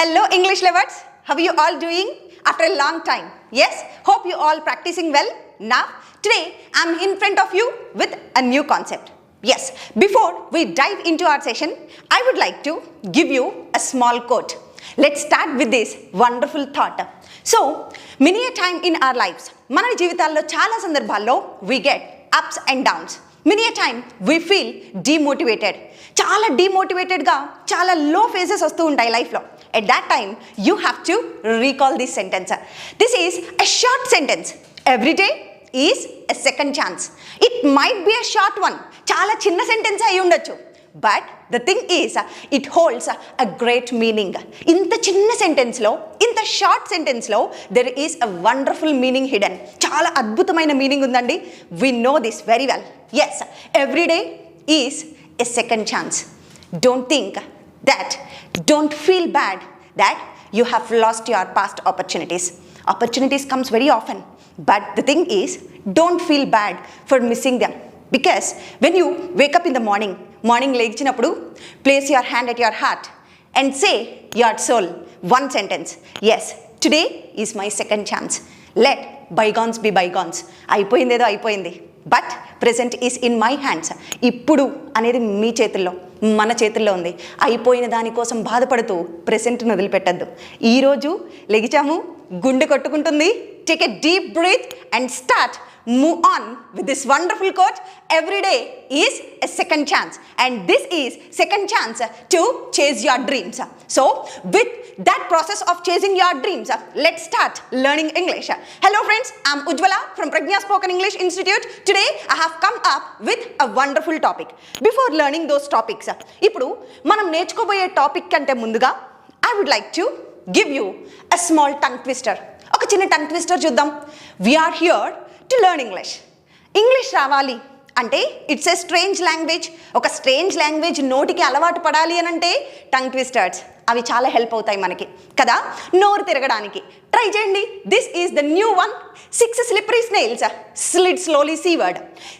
Hello English lovers how you all doing after a long time yes hope you all practicing well నా today I'm in front of you with a new concept yes before we dive into our session I would like to give you a small quote let start with this wonderful thought so many time in our lives మన జీవితాల్లో చాలా సందర్భాల్లో we get ups and downs many a time we feel demotivated చాలా డిమోటివేటెడ్గా చాలా low phases వస్తూ ఉంటాయి లైఫ్లో. At that time you have to recall this sentence this is a short sentence every day is a second chance it might be a short one చాలా చిన్న sentence అయి ఉండొచ్చు. But the thing is it holds a great meaning ఇంత చిన్న సెంటెన్స్లో ఇంత short సెంటెన్స్లో there is a wonderful meaning hidden చాలా అద్భుతమైన మీనింగ్ ఉందండి. We know this very well yes every day is a second chance don't think that don't feel bad that you have lost your past opportunities opportunities comes very often but the thing is don't feel bad for missing them because when you wake up in the morning morning లేచినప్పుడు place your hand at your heart and say your soul one sentence yes today is my second chance let bygones be bygones అయిపోయిందేదో అయిపోయింది but present is in my hands ఇప్పుడు అనేది మీ చేతుల్లో మన చేతుల్లో ఉంది. అయిపోయిన దానికోసం బాధపడుతూ ప్రెసెంట్ను వదిలిపెట్టద్దు. ఈరోజు లెగిచాము గుండె కొట్టుకుంటుంది. Take a deep breath and start move on with this wonderful quote every day is a second chance and this is second chance to chase your dreams so with that process of chasing your dreams. Let's start learning English. Hello friends, I'm Ujwala from Pragya Spoken English Institute. Today I have come up with a wonderful topic. Before learning those topics, ఇప్పుడు మనం నేర్చుకోబోయే topic కంటే ముందుగా I would like to give you a small tongue twister ఒక చిన్న tongue twister చూద్దాం we're here to learn English English రావాలి అంటే ఇట్స్ ఏ స్ట్రేంజ్ లాంగ్వేజ్ ఒక స్ట్రేంజ్ లాంగ్వేజ్ నోటికి అలవాటు పడాలి అని అంటే టంగ్ ట్విస్టర్స్ అవి చాలా హెల్ప్ అవుతాయి మనకి. కదా? నోరు తిరగడానికి. ట్రై చేయండి. This is the new one six slippery snails slid slowly seaward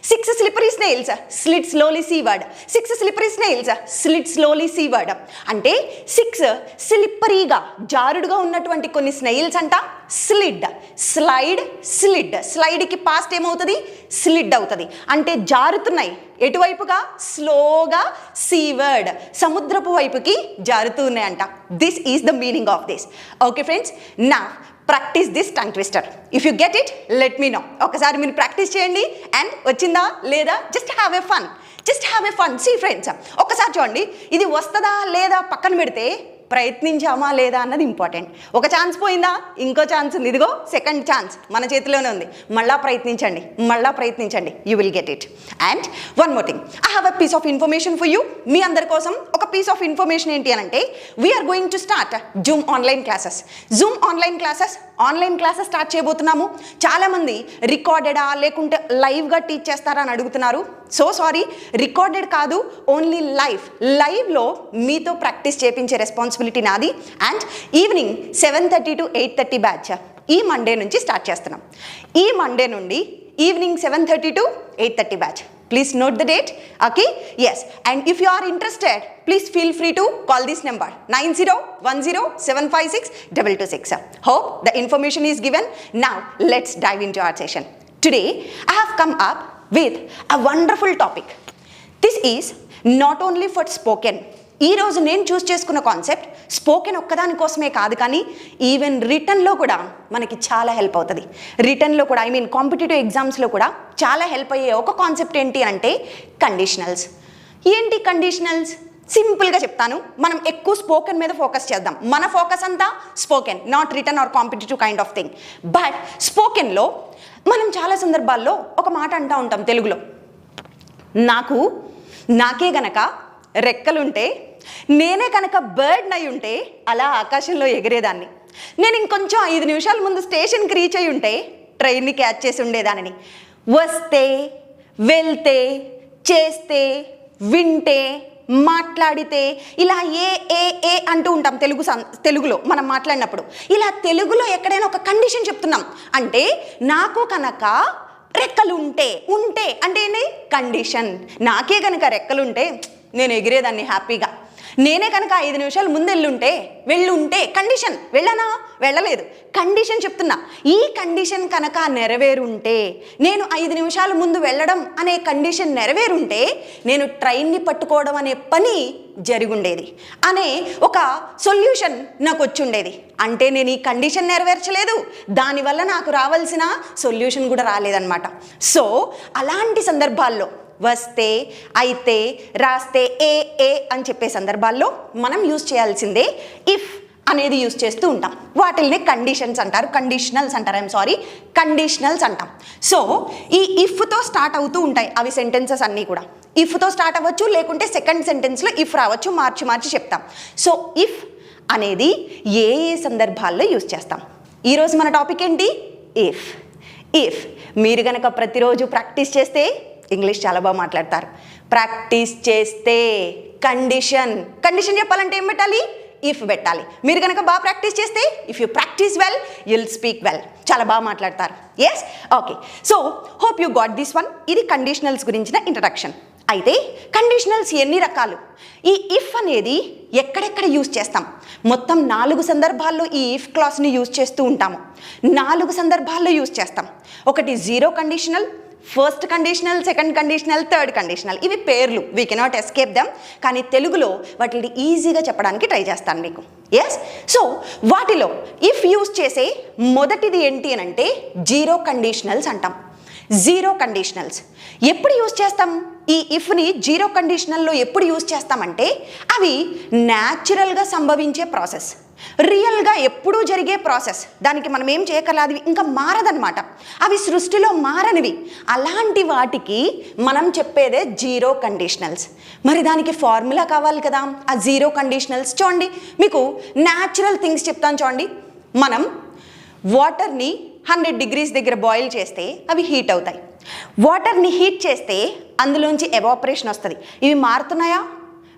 six slippery snails slid slowly seaward six slippery snails slid slowly seaward అంటే సిక్స్ స్లిప్పరీగా జారుడుగా ఉన్నటువంటి కొన్ని స్నేల్స్ అంట. స్లిడ్ స్లైడ్ స్లిడ్ స్లైడ్కి పాస్ట్ ఏమవుతుంది? స్లిడ్ అవుతుంది. అంటే జారుతున్నాయి. ఎటువైపుగా? స్లోగా సీవర్డ్ సముద్రపు వైపుకి జారుతూ ఉన్నాయంట this is the meaning of this okay friends నా practice this tongue twister if you get it let me know ఒకసారి మీరు ప్రాక్టీస్ చేయండి. అండ్ వచ్చిందా? లేదా? Just have a fun just have a fun see friends ఒకసారి చూడండి. ఇది వస్తుందా లేదా? పక్కన పెడితే ప్రయత్నించామా లేదా అన్నది ఇంపార్టెంట్. ఒక ఛాన్స్ పోయిందా? ఇంకో ఛాన్స్ ఉంది. ఇదిగో సెకండ్ ఛాన్స్. మన చేతిలోనే ఉంది. మళ్ళా ప్రయత్నించండి. మళ్ళా ప్రయత్నించండి. You will get it and one more thing I have a piece of information for you మీ అందరి కోసం ఒక పీస్ ఆఫ్ ఇన్ఫర్మేషన్ ఏంటి అని అంటే we're going to start Zoom online classes Zoom online classes online classes start చేయబోతున్నాము. చాలామంది రికార్డెడా లేకుంటే లైవ్గా టీచ్ చేస్తారా అని అడుగుతున్నారు. సో సారీ రికార్డెడ్ కాదు ఓన్లీ లైవ్. లైవ్లో మీతో ప్రాక్టీస్ చేపించే రెస్పాన్సిబిలిటీ నాది. And evening seven thirty to eight thirty batch ఈ మండే నుంచి స్టార్ట్ చేస్తున్నాం. ఈ మండే నుండి evening seven thirty to eight thirty batch. Please note the date. Okay. Yes. And if you are interested, please feel free to call this number 9010756226. Hope the information is given. Now let's dive into our session. Today I have come up with a wonderful topic. This is not only for spoken ఈ రోజు నేను చూస్ చేసుకున్న concept spoken ఒక్కదాని కోసమే కాదు కానీ even రిటర్న్లో కూడా మనకి చాలా హెల్ప్ అవుతుంది. రిటర్న్లో కూడా ఐ మీన్ కాంపిటేటివ్ ఎగ్జామ్స్లో కూడా చాలా హెల్ప్ అయ్యే ఒక కాన్సెప్ట్ ఏంటి అంటే కండిషనల్స్ ఏంటి కండిషనల్స్ సింపుల్గా చెప్తాను. మనం ఎక్కువ స్పోకెన్ మీద ఫోకస్ చేద్దాం. మన ఫోకస్ అంతా spoken not written or competitive kind of thing but స్పోకెన్లో మనం చాలా సందర్భాల్లో ఒక మాట అంటూ ఉంటాం తెలుగులో. నాకు నాకే గనక రెక్కలుంటే నేనే కనుక బర్డ్ అయి ఉంటే అలా ఆకాశంలో ఎగిరేదాన్ని. నేను ఇంకొంచెం ఐదు నిమిషాల ముందు స్టేషన్కి రీచ్ అయి ఉంటే ట్రైన్ని క్యాచ్ చేసి ఉండేదానిని. వస్తే వెళ్తే చేస్తే వింటే మాట్లాడితే ఇలా ఏ ఏ ఏ అంటూ ఉంటాం తెలుగు సం తెలుగులో మనం మాట్లాడినప్పుడు. ఇలా తెలుగులో ఎక్కడైనా ఒక కండిషన్ చెప్తున్నాం. అంటే నాకు కనుక రెక్కలు ఉంటే ఉంటే అంటే ఏంటి? కండిషన్. నాకే కనుక రెక్కలుంటే నేను ఎగిరేదాన్ని హ్యాపీగా. నేనే కనుక ఐదు నిమిషాలు ముందు వెళ్ళుంటే కండిషన్ వెళ్ళనా? వెళ్ళలేదు. కండిషన్ చెప్తున్నా. ఈ కండిషన్ కనుక నెరవేరుంటే నేను ఐదు నిమిషాల ముందు వెళ్ళడం అనే కండిషన్ నెరవేరుంటే నేను ట్రైన్ని పట్టుకోవడం అనే పని జరిగుండేది. అనే ఒక సొల్యూషన్ నాకు వచ్చుండేది అంటే నేను ఈ కండిషన్ నెరవేర్చలేదు. దానివల్ల నాకు రావాల్సిన సొల్యూషన్ కూడా రాలేదన్నమాట. సో అలాంటి సందర్భాల్లో వస్తే అయితే రాస్తే ఏ ఏ అని చెప్పే సందర్భాల్లో మనం యూజ్ చేయాల్సిందే ఇఫ్ అనేది యూజ్ చేస్తూ ఉంటాం. వాటిల్ని కండిషన్స్ అంటారు. కండిషనల్స్ అంటారు. ఐఎమ్ సారీ కండిషనల్స్ అంటాం. సో ఈ ఇఫ్తో స్టార్ట్ అవుతూ ఉంటాయి. అవి సెంటెన్సెస్ అన్నీ కూడా. ఇఫ్తో స్టార్ట్ అవ్వచ్చు లేకుంటే సెకండ్ సెంటెన్స్లో ఇఫ్ రావచ్చు మార్చి మార్చి చెప్తాం. సో ఇఫ్ అనేది ఏ ఏ సందర్భాల్లో యూజ్ చేస్తాం. ఈరోజు మన టాపిక్ ఏంటి? ఇఫ్ ఇఫ్ మీరు కనుక ప్రతిరోజు ప్రాక్టీస్ చేస్తే ఇంగ్లీష్ చాలా బాగా మాట్లాడతారు. ప్రాక్టీస్ చేస్తే కండిషన్. కండిషన్ చెప్పాలంటే ఏం పెట్టాలి? ఇఫ్ పెట్టాలి. మీరు కనుక బాగా ప్రాక్టీస్ చేస్తే if you practise well you'll speak well చాలా బాగా మాట్లాడతారు. Yes okay so hope you got this one ఇది కండిషనల్స్ గురించిన ఇంట్రడక్షన్ అయితే కండిషనల్స్ ఎన్ని రకాలు? ఈ ఇఫ్ అనేది ఎక్కడెక్కడ యూజ్ చేస్తాం? మొత్తం నాలుగు సందర్భాల్లో ఈ ఇఫ్ క్లాస్ని యూజ్ చేస్తూ ఉంటాము. నాలుగు సందర్భాల్లో యూజ్ చేస్తాం. ఒకటి zero conditional first conditional second conditional third conditional ఇవి పేర్లు. వీ కెనాట్ ఎస్కేప్ దెమ్ కానీ తెలుగులో వాటిని ఈజీగా చెప్పడానికి ట్రై చేస్తాను మీకు. ఎస్ సో వాటిలో ఇఫ్ యూస్ చేసే మొదటిది ఏంటి అని అంటే జీరో కండిషనల్స్ అంటాం. జీరో కండిషనల్స్ ఎప్పుడు యూజ్ చేస్తాం? ఈ ఇఫ్ని జీరో కండిషనల్లో ఎప్పుడు యూజ్ చేస్తామంటే అవి న్యాచురల్గా సంభవించే ప్రాసెస్ రియల్గా ఎప్పుడూ జరిగే ప్రాసెస్. దానికి మనం ఏం చేయగల ఇంకా మారదనమాట అవి సృష్టిలో మారనివి. అలాంటి వాటికి మనం చెప్పేదే జీరో కండిషనల్స్. మరి దానికి ఫార్ములా కావాలి కదా? ఆ జీరో కండిషనల్స్ చూడండి. మీకు న్యాచురల్ థింగ్స్ చెప్తాను చూడండి. మనం వాటర్ని హండ్రెడ్ డిగ్రీస్ దగ్గర బాయిల్ చేస్తే అవి హీట్ అవుతాయి. వాటర్ని హీట్ చేస్తే అందులోంచి ఎవాపరేషన్ వస్తుంది. ఇవి మారుతున్నాయా?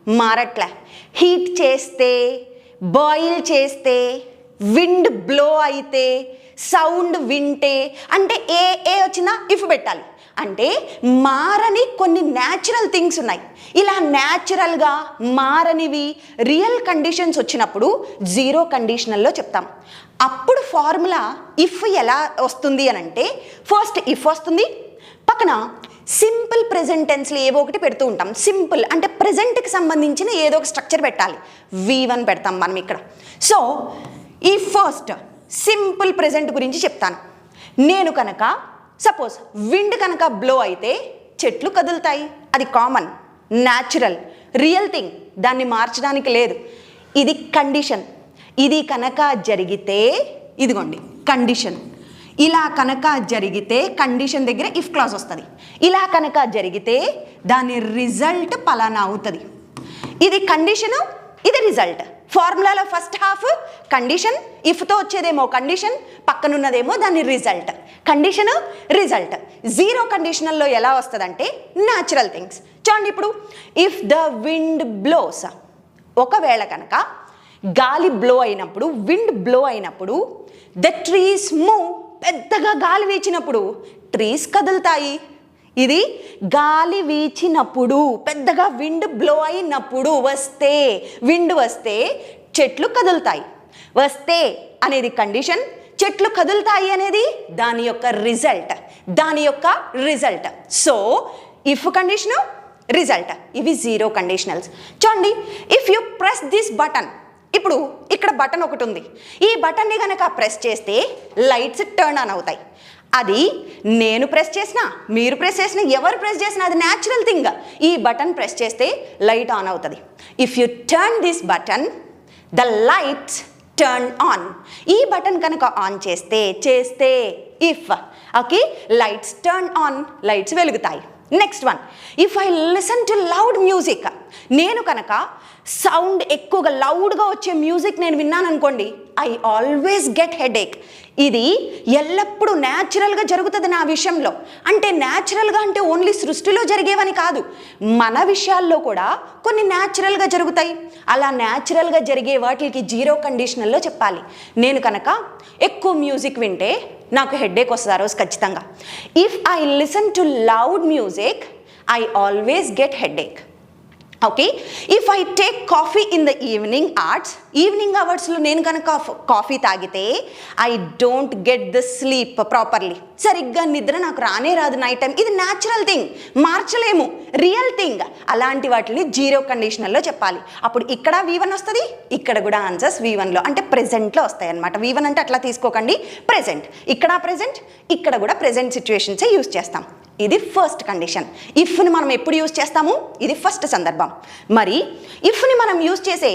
మారట్లే. హీట్ చేస్తే బాయిల్ చేస్తే విండ్ బ్లో అయితే సౌండ్ వింటే అంటే ఏ ఏ వచ్చినా ఇఫ్ పెట్టాలి. అంటే మారని కొన్ని న్యాచురల్ థింగ్స్ ఉన్నాయి. ఇలా న్యాచురల్గా మారనివి రియల్ కండిషన్స్ వచ్చినప్పుడు జీరో కండిషనల్లో చెప్తాం. అప్పుడు ఫార్ములా ఇఫ్ ఎలా వస్తుంది అని అంటే ఫస్ట్ ఇఫ్ వస్తుంది పక్కన సింపుల్ ప్రెజెంట్ టెన్స్లు ఏవో ఒకటి పెడుతూ ఉంటాం. సింపుల్ అంటే ప్రజెంట్కి సంబంధించిన ఏదో ఒక స్ట్రక్చర్ పెట్టాలి. వి వన్ పెడతాం మనం ఇక్కడ. సో ఈ ఫస్ట్ సింపుల్ ప్రెజెంట్ గురించి చెప్తాను. నేను కనుక సపోజ్ విండ్ కనుక బ్లో అయితే చెట్లు కదులుతాయి. అది కామన్ న్యాచురల్ రియల్ థింగ్ దాన్ని మార్చడానికి లేదు. ఇది కండిషన్ ఇది కనుక జరిగితే ఇదిగోండి కండిషన్ ఇలా కనుక జరిగితే కండిషన్ దగ్గర ఇఫ్ క్లాస్ వస్తుంది. ఇలా కనుక జరిగితే దాని రిజల్ట్ పలానా అవుతుంది. ఇది కండిషను ఇది రిజల్ట్ ఫార్ములాలో ఫస్ట్ హాఫ్ కండిషన్ ఇఫ్తో వచ్చేదేమో కండిషన్ పక్కనున్నదేమో దాని రిజల్ట్ కండిషన్ రిజల్ట్ జీరో కండిషనల్లో ఎలా వస్తుందంటే న్యాచురల్ థింగ్స్ చూడండి ఇప్పుడు ఇఫ్ ద విండ్ బ్లోస్ ఒకవేళ కనుక గాలి బ్లో అయినప్పుడు విండ్ బ్లో అయినప్పుడు ద ట్రీస్ మూవ్ పెద్దగా గాలి వీచినప్పుడు ట్రీస్ కదులుతాయి. ఇది గాలి వీచినప్పుడు పెద్దగా విండ్ బ్లో అయినప్పుడు వస్తే విండ్ వస్తే చెట్లు కదులుతాయి. వస్తే అనేది కండిషన్ చెట్లు కదులుతాయి అనేది దాని యొక్క రిజల్ట్ దాని యొక్క result so if condition result ఇవి జీరో కండిషనల్స్ చూడండి if you press this button ఇప్పుడు ఇక్కడ బటన్ ఒకటి ఉంది. ఈ బటన్ని కనుక ప్రెస్ చేస్తే లైట్స్ టర్న్ ఆన్ అవుతాయి. అది నేను ప్రెస్ చేసినా మీరు ప్రెస్ చేసినా ఎవరు ప్రెస్ చేసినా అది న్యాచురల్ థింగ్ ఈ బటన్ ప్రెస్ చేస్తే లైట్ ఆన్ అవుతుంది. If you turn this button the lights turn on ఈ బటన్ కనుక ఆన్ చేస్తే చేస్తే if okay lights turn on lights వెలుగుతాయి. Next one if I listen to loud music నేను కనుక sound ఎక్కువగా లౌడ్గా వచ్చే మ్యూజిక్ నేను విన్నాను అనుకోండి ఐ ఆల్వేస్ గెట్ హెడేక్ ఇది ఎల్లప్పుడూ న్యాచురల్గా జరుగుతుంది నా విషయంలో. అంటే న్యాచురల్గా అంటే ఓన్లీ సృష్టిలో జరిగేవని కాదు మన విషయాల్లో కూడా కొన్ని న్యాచురల్గా జరుగుతాయి. అలా న్యాచురల్గా జరిగే వాటికి జీరో కండిషనల్లో చెప్పాలి. నేను కనుక ఎక్కువ మ్యూజిక్ వింటే నాకు హెడ్ఏక్ వస్తుంది ఆ రోజు ఖచ్చితంగా. If I listen to loud music I always get headache okay if I take coffee in the evening hours evening అవర్స్లో నేను కనుక కాఫీ తాగితే I don't get the sleep properly సరిగ్గా నిద్ర నాకు రానే రాదు నైట్ టైం ఇది న్యాచురల్ థింగ్ మార్చలేము. రియల్ థింగ్ అలాంటి వాటిని జీరో కండిషనల్లో చెప్పాలి. అప్పుడు ఇక్కడ వి వన్ వస్తుంది ఇక్కడ కూడా ఆన్సర్స్ వి వన్లో అంటే ప్రెజెంట్లో వస్తాయి అనమాట వి వన్ అంటే అట్లా తీసుకోకండి. ప్రెజెంట్ ఇక్కడ ప్రెజెంట్ ఇక్కడ కూడా ప్రెజెంట్ సిచ్యువేషన్సే యూస్ చేస్తాం. ఇది ఫస్ట్ కండిషన్ ఇఫ్ని మనం ఎప్పుడు యూజ్ చేస్తాము? ఇది ఫస్ట్ సందర్భం. మరి ఇఫ్ని మనం యూజ్ చేసే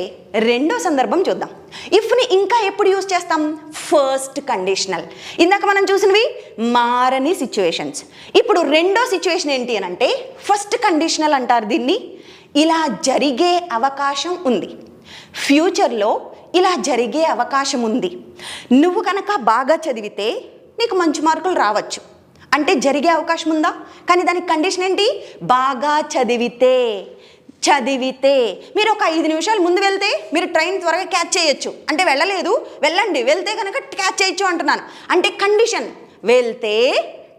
రెండో సందర్భం చూద్దాం. ఇఫ్ని ఇంకా ఎప్పుడు యూజ్ చేస్తాం? First conditional. ఇందాక మనం చూసినవి మారని సిచ్యువేషన్స్ ఇప్పుడు రెండో సిచ్యువేషన్ ఏంటి అని అంటే ఫస్ట్ కండిషనల్ అంటారు దీన్ని. ఇలా జరిగే అవకాశం ఉంది. ఫ్యూచర్లో ఇలా జరిగే అవకాశం ఉంది. నువ్వు కనుక బాగా చదివితే నీకు మంచి మార్కులు రావచ్చు. అంటే జరిగే అవకాశం ఉందా? కానీ దానికి కండిషన్ ఏంటి? బాగా చదివితే. చదివితే. మీరు ఒక ఐదు నిమిషాలు ముందు వెళ్తే మీరు ట్రైన్ త్వరగా క్యాచ్ చేయొచ్చు. అంటే వెళ్ళలేదు వెళ్ళండి వెళ్తే కనుక క్యాచ్ చేయొచ్చు అంటున్నాను. అంటే కండిషన్ వెళ్తే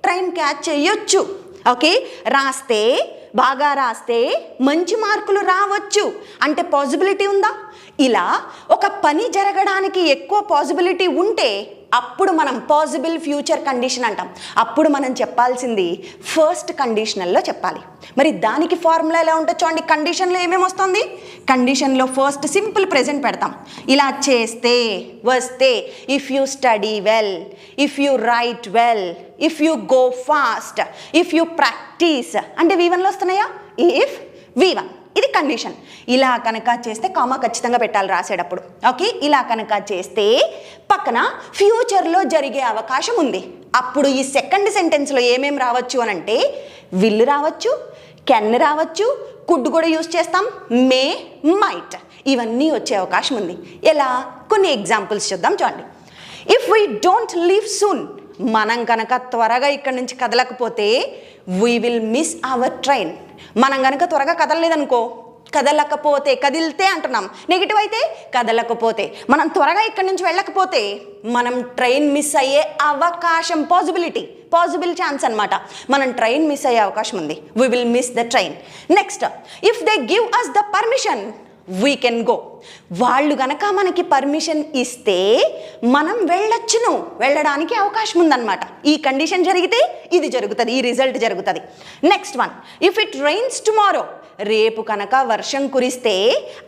ట్రైన్ క్యాచ్ చేయొచ్చు. ఓకే? రాస్తే బాగా రాస్తే మంచి మార్కులు రావచ్చు. అంటే పాసిబిలిటీ ఉందా? ఇలా ఒక పని జరగడానికి ఎక్కువ పాసిబిలిటీ ఉంటే అప్పుడు మనం పాసిబుల్ ఫ్యూచర్ కండిషన్ అంటాం. అప్పుడు మనం చెప్పాల్సింది ఫస్ట్ కండిషనల్లో చెప్పాలి. మరి దానికి ఫార్ములా ఎలా ఉంటుంది చూడండి. కండిషన్లో ఏమేమి వస్తుంది? కండిషన్లో ఫస్ట్ సింపుల్ ప్రెజెంట్ పెడతాం. ఇలా చేస్తే వస్తే if you study well if you write well if you go fast if you practice అంటే వి వన్లో వస్తున్నాయా? ఇఫ్ వి వన్ ఇది కండిషన్ ఇలా కనుక చేస్తే కామా ఖచ్చితంగా పెట్టాలి రాసేటప్పుడు. ఓకే ఇలా కనుక చేస్తే పక్కన ఫ్యూచర్లో జరిగే అవకాశం ఉంది. అప్పుడు ఈ సెకండ్ సెంటెన్స్లో ఏమేమి రావచ్చు అని అంటే విల్లు రావచ్చు కెన్ రావచ్చు కుడ్ కూడా యూస్ చేస్తాం మే మైట్ ఇవన్నీ వచ్చే అవకాశం ఉంది. ఎలా? కొన్ని ఎగ్జాంపుల్స్ చూద్దాం చూడండి. If we don't leave soon మనం కనుక త్వరగా ఇక్కడి నుంచి కదలకపోతే we will miss our train మనం కనుక త్వరగా కదలలేదనుకో కదలకపోతే కదిలితే అంటున్నాం. నెగిటివ్ అయితే కదలకపోతే. మనం త్వరగా ఇక్కడి నుంచి వెళ్ళకపోతే మనం ట్రైన్ మిస్ అయ్యే అవకాశం పాసిబిలిటీ పాసిబుల్ ఛాన్స్ అనమాట మనం ట్రైన్ మిస్ అయ్యే అవకాశం ఉంది. We will miss the train next if they give us the permission we can go వాళ్ళు గనక మనకి పర్మిషన్ ఇస్తే మనం వెళ్ళొచ్చును. వెళ్ళడానికి అవకాశం ఉందన్నమాట. ఈ కండిషన్ జరిగితే ఇది జరుగుతుంది ఈ రిజల్ట్ జరుగుతుంది. Next one if it rains tomorrow రేపు కనుక వర్షం కురిస్తే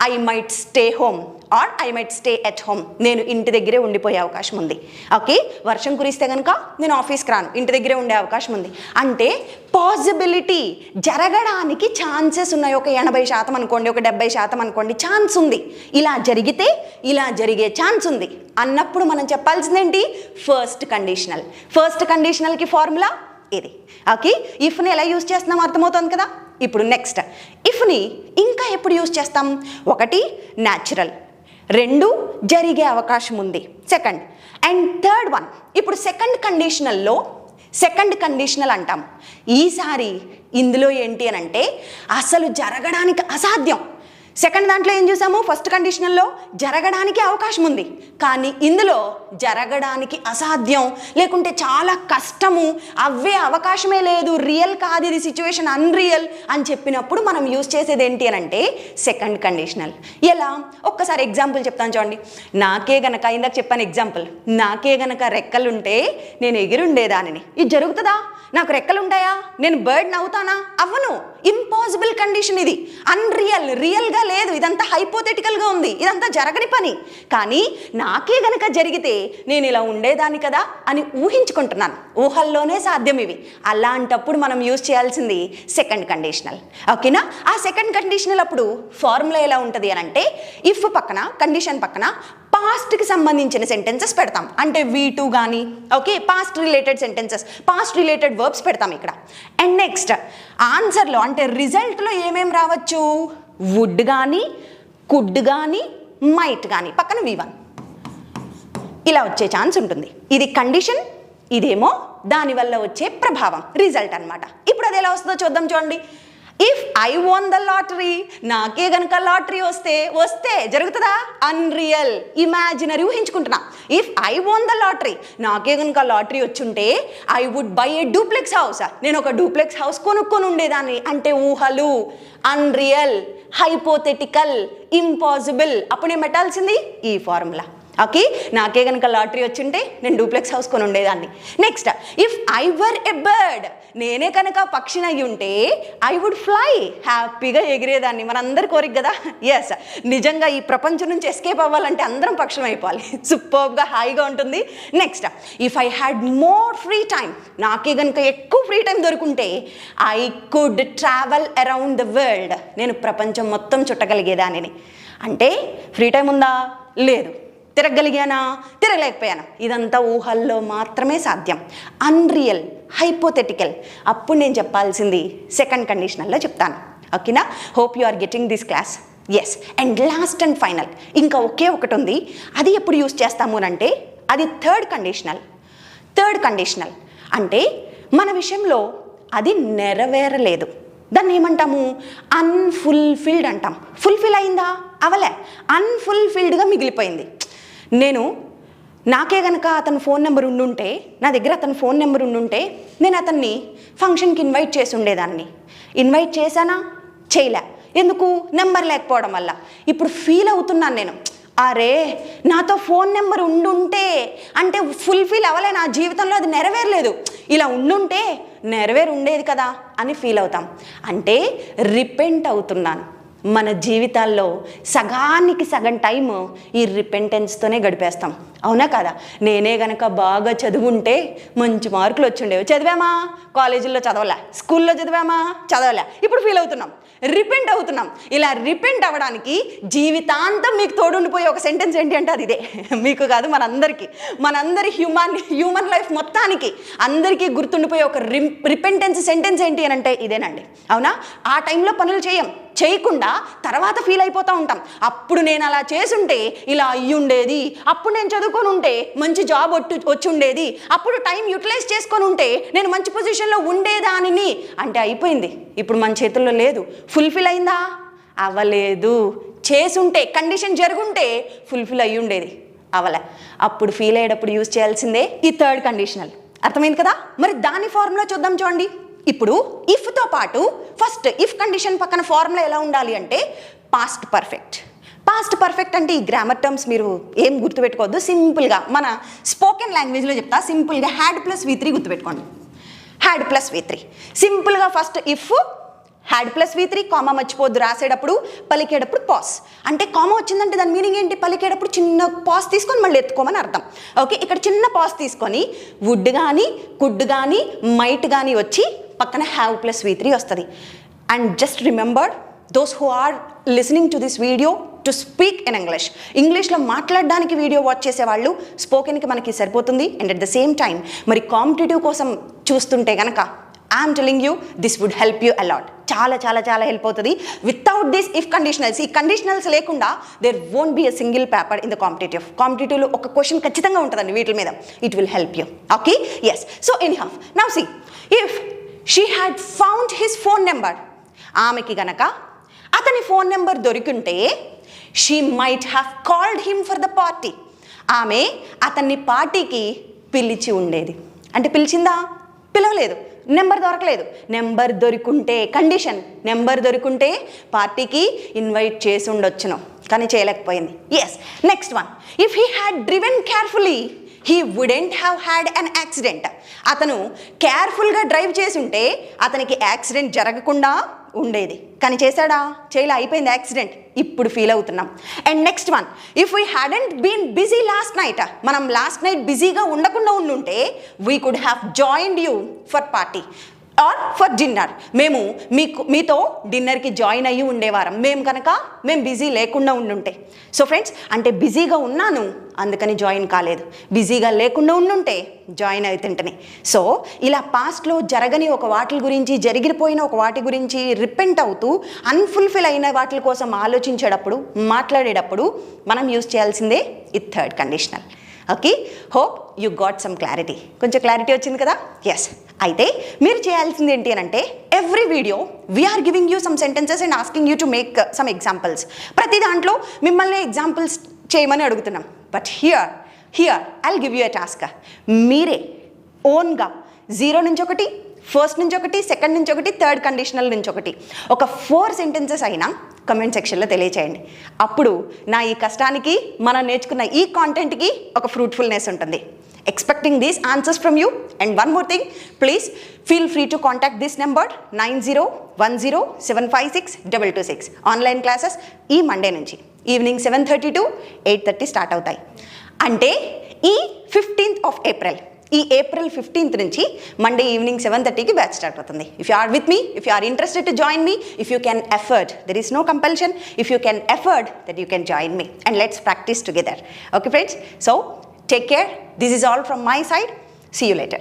I might stay home or I might stay at home నేను ఇంటి దగ్గరే ఉండిపోయే అవకాశం ఉంది. ఓకే వర్షం కురిస్తే కనుక నేను ఆఫీస్కి రాను. ఇంటి దగ్గరే ఉండే అవకాశం ఉంది. అంటే పాసిబిలిటీ జరగడానికి ఛాన్సెస్ ఉన్నాయి. ఒక ఎనభై శాతం అనుకోండి ఒక డెబ్బై శాతం అనుకోండి ఛాన్స్ ఉంది. ఇలా జరిగితే ఇలా జరిగే ఛాన్స్ ఉంది. అన్నప్పుడు మనం చెప్పాల్సిందేంటి? ఫస్ట్ కండిషనల్ ఫస్ట్ కండిషనల్కి ఫార్ములా ఇది ఓకే ఇఫ్ని ఎలా యూస్ చేస్తున్నాం అర్థమవుతుంది కదా? ఇప్పుడు నెక్స్ట్ ఇఫ్ని ఇంకా ఎప్పుడు యూస్ చేస్తాం? ఒకటి న్యాచురల్ రెండు జరిగే అవకాశం ఉంది. సెకండ్ అండ్ థర్డ్ వన్ ఇప్పుడు సెకండ్ కండిషనల్లో సెకండ్ కండిషనల్ అంటాం. ఈసారి ఇందులో ఏంటి అని అంటే అసలు జరగడానికి అసాధ్యం. సెకండ్ దాంట్లో ఏం చూసాము? ఫస్ట్ కండిషనల్లో జరగడానికి అవకాశం ఉంది. కానీ ఇందులో జరగడానికి అసాధ్యం లేకుంటే చాలా కష్టము అవ్వే అవకాశమే లేదు రియల్ కాదు ఇది సిచ్యువేషన్ అన్రియల్ అని చెప్పినప్పుడు మనం యూజ్ చేసేది ఏంటి అని అంటే సెకండ్ కండిషనల్ ఎలా? ఒక్కసారి ఎగ్జాంపుల్ చెప్తాను చూడండి. నాకే గనక ఇందాక చెప్పాను ఎగ్జాంపుల్ నాకే గనక రెక్కలుంటే నేను ఎగిరుండేదానిని. ఇది జరుగుతుందా? నాకు రెక్కలుంటాయా? నేను బర్డ్ అవుతానా అవ్వను ఇంపాసిబుల్ కండిషన్ ఇది. అన్రియల్ రియల్గా లేదు. ఇదంతా హైపోథెటికల్గా ఉంది. ఇదంతా జరగని పని. కానీ నాకే గనక జరిగితే నేను ఇలా ఉండేదాన్ని కదా అని ఊహించుకుంటున్నాను. ఊహల్లోనే సాధ్యం ఇవి. అలాంటప్పుడు మనం యూజ్ చేయాల్సింది సెకండ్ కండిషనల్ ఓకేనా? ఆ సెకండ్ కండిషనల్ అప్పుడు ఫార్ములా ఎలా ఉంటుంది అని అంటే ఇఫ్ పక్కన కండిషన్ పక్కన పాస్ట్కి సంబంధించిన సెంటెన్సెస్ పెడతాం. అంటే వీ టూ కానీ okay past related sentences past related verbs పెడతాం ఇక్కడ. అండ్ నెక్స్ట్ ఆన్సర్లో అంటే రిజల్ట్లో ఏమేం రావచ్చు? వుడ్ కానీ కుడ్ కానీ మైట్ కానీ పక్కన వి వన్ ఇలా వచ్చే ఛాన్స్ ఉంటుంది. ఇది కండిషన్ ఇదేమో దానివల్ల వచ్చే ప్రభావం రిజల్ట్ అనమాట ఇప్పుడు అది ఎలా వస్తుందో చూద్దాం చూడండి. If I won the lottery నాకే గనక లాటరీ వస్తే వస్తే జరుగుతుందా? Unreal imaginary ఊహించుకుంటున్నా. If I won the lottery నాకే గనక లాటరీ వచ్చుంటే I would buy a duplex house నేను ఒక డూప్లెక్స్ హౌస్ కొనుక్కొని ఉండేదాన్ని. అంటే ఊహలు. అన్రియల్ హైపోథెటికల్ ఇంపాసిబుల్ అప్పుడు నేను పెట్టాల్సింది? ఈ ఫార్ములా ఓకే? నాకే కనుక లాటరీ వచ్చింటే నేను డూప్లెక్స్ హౌస్ కొని ఉండేదాన్ని next if I were a bird నేనే కనుక పక్షిని అయి ఉంటే ఐ వుడ్ ఫ్లై హ్యాపీగా ఎగిరేదాన్ని. మనందరి కోరిక కదా? ఎస్ నిజంగా ఈ ప్రపంచం నుంచి ఎస్కేప్ అవ్వాలంటే అందరం పక్షం అయిపోవాలి. సూపర్గా హాయిగా ఉంటుంది. Next if I had more free time నాకే కనుక ఎక్కువ free time దొరుకుంటే I could travel around the world నేను ప్రపంచం మొత్తం చుట్టగలిగేదానిని. అంటే ఫ్రీ టైం ఉందా? లేదు. తిరగలిగానా? తిరగలేకపోయానా? ఇదంతా ఊహల్లో మాత్రమే సాధ్యం. అన్రియల్ హైపోథెటికల్ అప్పుడు నేను చెప్పాల్సింది సెకండ్ కండిషనల్లో చెప్తాను. ఓకేనా? Hope you are getting this class yes and last and final ఇంకా ఒకే ఒకటి ఉంది అది ఎప్పుడు యూస్ చేస్తాము అని అంటే అది థర్డ్ కండిషనల్ థర్డ్ కండిషనల్ అంటే మన విషయంలో అది నెరవేరలేదు. దాన్ని ఏమంటాము? అన్ఫుల్ఫిల్డ్ అంటాం. ఫుల్ఫిల్ అయిందా? అవలే. అన్ఫుల్ఫిల్డ్గా మిగిలిపోయింది. నేను నాకే గనక అతని ఫోన్ నెంబర్ ఉండుంటే నా దగ్గర అతని ఫోన్ నెంబర్ ఉండుంటే నేను అతన్ని ఫంక్షన్కి ఇన్వైట్ చేసి ఉండేదాన్ని. ఇన్వైట్ చేశానా? చేయలే. ఎందుకు? నెంబర్ లేకపోవడం వల్ల. ఇప్పుడు ఫీల్ అవుతున్నాను నేను. అరే నాతో ఫోన్ నెంబర్ ఉండుంటే అంటే ఫుల్ఫిల్ అవ్వలే నా జీవితంలో అది నెరవేరలేదు. ఇలా ఉండుంటే నెరవేరు ఉండేది కదా అని ఫీల్ అవుతాం. అంటే రిపెంట్ అవుతున్నాను. మన జీవితాల్లో సగానికి సగం టైం ఈ రిపెంటెన్స్తోనే గడిపేస్తాం. అవునా కదా? నేనే గనక బాగా చదువుంటే మంచి మార్కులు వచ్చిండేవి. చదివామా? కాలేజీల్లో చదవలే. స్కూల్లో చదివామా? చదవలే. ఇప్పుడు ఫీల్ అవుతున్నాం. రిపెంట్ అవుతున్నాం. ఇలా రిపెంట్ అవ్వడానికి జీవితాంతం మీకు తోడుండిపోయే ఒక సెంటెన్స్ ఏంటి అంటే అది ఇదే. మీకు కాదు మనందరికీ. మనందరి హ్యూమన్ హ్యూమన్ లైఫ్ మొత్తానికి అందరికీ గుర్తుండిపోయే ఒక రిపెంటెన్స్ సెంటెన్స్ ఏంటి అని అంటే ఇదేనండి. అవునా? ఆ టైంలో పనులు చేయం. చేయకుండా తర్వాత ఫీల్ అయిపోతూ ఉంటాం. అప్పుడు నేను అలా చేసుంటే ఇలా అయ్యి ఉండేది అప్పుడు నేను చదువుకొని ఉంటే మంచి జాబ్ ఒట్టు వచ్చి ఉండేది అప్పుడు టైం యూటిలైజ్ చేసుకొని ఉంటే నేను మంచి పొజిషన్లో ఉండేదానిని. అంటే అయిపోయింది. ఇప్పుడు మన చేతుల్లో లేదు. ఫుల్ఫిల్ అయిందా? అవ్వలేదు చేసుంటే కండిషన్ జరుగుంటే ఫుల్ఫిల్ అయ్యి ఉండేది అవలే. అప్పుడు ఫీల్ అయ్యేటప్పుడు యూజ్ చేయాల్సిందే ఈ థర్డ్ కండిషనల్ అర్థమైంది కదా? మరి దాని ఫార్ములా చూద్దాం చూడండి. ఇప్పుడు ఇఫ్తో పాటు ఫస్ట్ ఇఫ్ కండిషన్ పక్కన ఫార్ములా ఎలా ఉండాలి అంటే పాస్ట్ పర్ఫెక్ట్ పాస్ట్ పర్ఫెక్ట్ అంటే ఈ గ్రామర్ టర్మ్స్ మీరు ఏం గుర్తుపెట్టుకోవద్దు సింపుల్గా మన స్పోకెన్ లాంగ్వేజ్లో చెప్తా సింపుల్గా హ్యాడ్ ప్లస్ వి త్రీ గుర్తుపెట్టుకోండి. హ్యాడ్ ప్లస్ వి త్రీ సింపుల్గా first if had plus V three comma మర్చిపోద్దు రాసేటప్పుడు పలికేటప్పుడు పాస్ అంటే కామా వచ్చిందంటే దాని మీనింగ్ ఏంటి? పలికేటప్పుడు చిన్న పాస్ తీసుకొని మళ్ళీ ఎత్తుకోమని అర్థం. ఓకే ఇక్కడ చిన్న పాస్ తీసుకొని వుడ్ కానీ కుడ్ కానీ మైట్ కానీ వచ్చి పక్కన హ్యావ్ ప్లస్ వి త్రీ వస్తుంది. And just remember those who are listening to this video to speak in English ఇంగ్లీష్లో మాట్లాడడానికి వీడియో వాచ్ చేసేవాళ్ళు స్పోకెన్కి మనకి సరిపోతుంది. And at the same time మరి కాంపిటేటివ్ కోసం చూస్తుంటే కనుక I'm telling you this would help you a lot చాలా చాలా చాలా హెల్ప్ అవుతుంది. వితౌట్ దిస్ ఇఫ్ కండిషనల్స్ ఈ కండిషనల్స్ లేకుండా there won't be a single paper in the competitive కాంపిటేటివ్లో ఒక క్వశ్చన్ ఖచ్చితంగా ఉంటుందండి వీటి మీద. It will help you okay yes so anyhow now see if she had found his phone number ఆమెకి గనక అతని phone number దొరికింటే she might have called him for the party ఆమె అతన్ని పార్టీకి పిలిచి ఉండేది. అంటే పిలిచిందా? పిలవలేదు. నెంబర్ దొరకలేదు. నెంబర్ దొరికుంటే కండిషన్ నెంబర్ దొరికుంటే పార్టీకి ఇన్వైట్ చేసి ఉండొచ్చును. కానీ చేయలేకపోయింది. Yes next one if he had driven carefully he wouldn't have had an accident అతను కేర్ఫుల్గా డ్రైవ్ చేసుంటే అతనికి యాక్సిడెంట్ జరగకుండా ఉండేది. కానీ చేశాడా? చేయలే అయిపోయింది యాక్సిడెంట్ ఇప్పుడు ఫీల్ అవుతున్నాం. And next one if we hadn't been busy last night మనం లాస్ట్ నైట్ బిజీగా ఉండకుండా ఉండుంటే we could have joined you for party or for dinner. మేము మీకు మీతో డిన్నర్కి జాయిన్ అయ్యి ఉండేవారం. మేము కనుక మేము బిజీ లేకుండా ఉండుంటే. సో ఫ్రెండ్స్ అంటే బిజీగా ఉన్నాను అందుకని జాయిన్ కాలేదు. బిజీగా లేకుండా ఉండుంటే జాయిన్ అవుతుంటేనే సో ఇలా పాస్ట్లో జరగని ఒక వాటి గురించి జరిగిపోయిన ఒక వాటి గురించి రిపెంట్ అవుతూ అన్ఫుల్ఫిల్ అయిన వాటి కోసం ఆలోచించేటప్పుడు మాట్లాడేటప్పుడు మనం యూజ్ చేయాల్సిందే ఇత్ third conditional. Okay? Hope you got some clarity. కొంచెం క్లారిటీ వచ్చింది కదా? ఎస్ అయితే మీరు చేయాల్సింది ఏంటి అని అంటే every video we're giving you some sentences and asking you to make some examples ప్రతి దాంట్లో మిమ్మల్ని ఎగ్జాంపుల్స్ చేయమని అడుగుతున్నాం. But here here I'll give you a task మీరే ఓన్గా జీరో నుంచి ఒకటి ఫస్ట్ నుంచి ఒకటి సెకండ్ నుంచి ఒకటి థర్డ్ కండిషనల్ నుంచి ఒకటి ఒక ఫోర్ సెంటెన్సెస్ అయినా కమెంట్ సెక్షన్లో తెలియచేయండి. అప్పుడు నా ఈ కష్టానికి మనం నేర్చుకున్న ఈ కాంటెంట్కి ఒక ఫ్రూట్ఫుల్నెస్ ఉంటుంది. Expecting these answers from you and one more thing please feel free to contact this number nine zero one zero seven five six double two six online classes ఈ మండే నుంచి. Evening seven thirty to eight thirty start అవుతాయి. అంటే ఈ fifteenth of April ఈ April fifteenth నుంచి Monday evening seven థర్టీకి batch start అవుతుంది. If you are with me if you are interested to join me if you can afford there is no compulsion if you can afford that you can join me and let's practice together okay friends so Take care. This is all from my side. See you later.